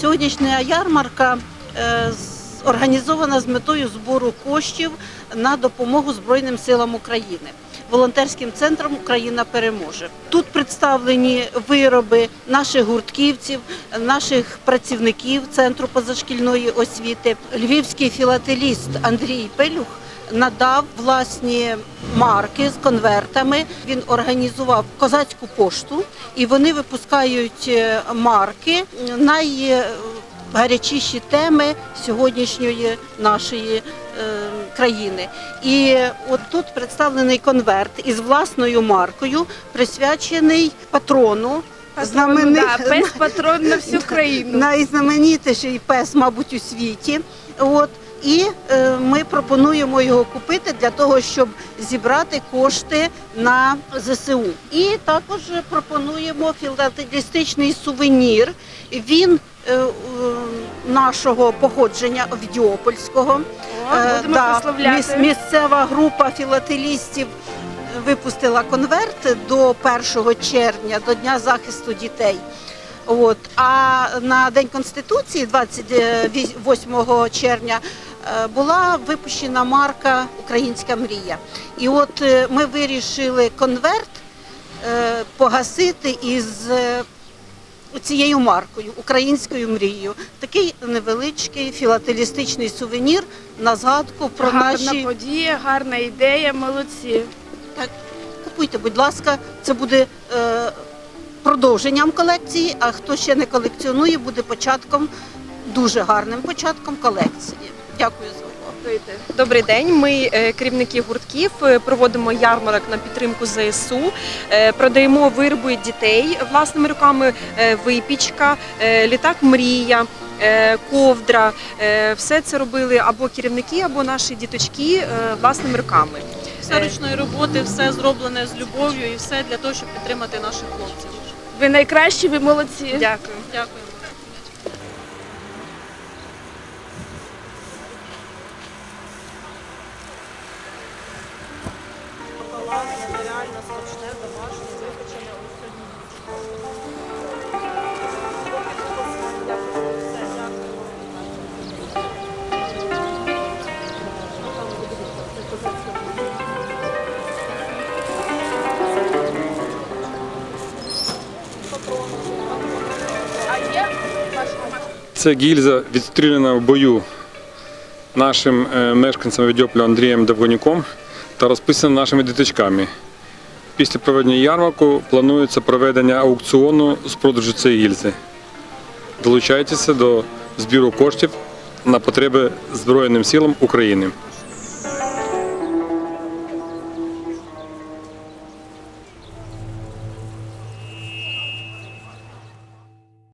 Сьогоднішня ярмарка е, організована з метою збору коштів на допомогу Збройним силам України. Волонтерським центром Україна переможе. Тут представлені вироби наших гуртківців, наших працівників центру позашкільної освіти. Львівський філателіст Андрій Пелюх надав власні марки з конвертами. Він організував козацьку пошту, і вони випускають е, марки найгарячіші теми сьогоднішньої нашої е, країни. І от тут представлений конверт із власною маркою, присвячений патрону. Знаменит... Да, пес патрон на всю країну. Найзнаменітіший пес, мабуть, у світі. От. І е, ми пропонуємо його купити для того, щоб зібрати кошти на ЗСУ. І також пропонуємо філателістичний сувенір. Він е, нашого походження Овдіопольського. О, Е, да, міс- місцева група філателістів випустила конверт до 1 червня, до Дня захисту дітей. От. А на День Конституції, 28 червня, була випущена марка Українська мрія. І от е, ми вирішили конверт е, погасити із е, цією маркою, українською мрією. Такий невеличкий філателістичний сувенір на згадку про Гарна наші. подія, гарна ідея, молодці. Так, купуйте, будь ласка, це буде е, продовженням колекції, а хто ще не колекціонує, буде початком, дуже гарним початком колекції. Дякую за увагу. Добрий день. Ми е, керівники гуртків е, проводимо ярмарок на підтримку ЗСУ. е, Продаємо вироби дітей власними руками, випічка, літак мрія. Ковдра, все це робили або керівники, або наші діточки власними руками. Все ручної роботи, все зроблене з любов'ю і все для того, щоб підтримати наших хлопців. Ви найкращі, ви молодці. Дякую. Дякуємо. Реально смачне, домашнє, випечене, ось сьогодні. Це гільза відстріляна в бою нашим е, мешканцем Відьополя Андрієм Довгонюком та розписана нашими діточками. Після проведення ярмарку планується проведення аукціону з продажу цієї гільзи. Долучайтеся до збіру коштів на потреби Збройним силам України.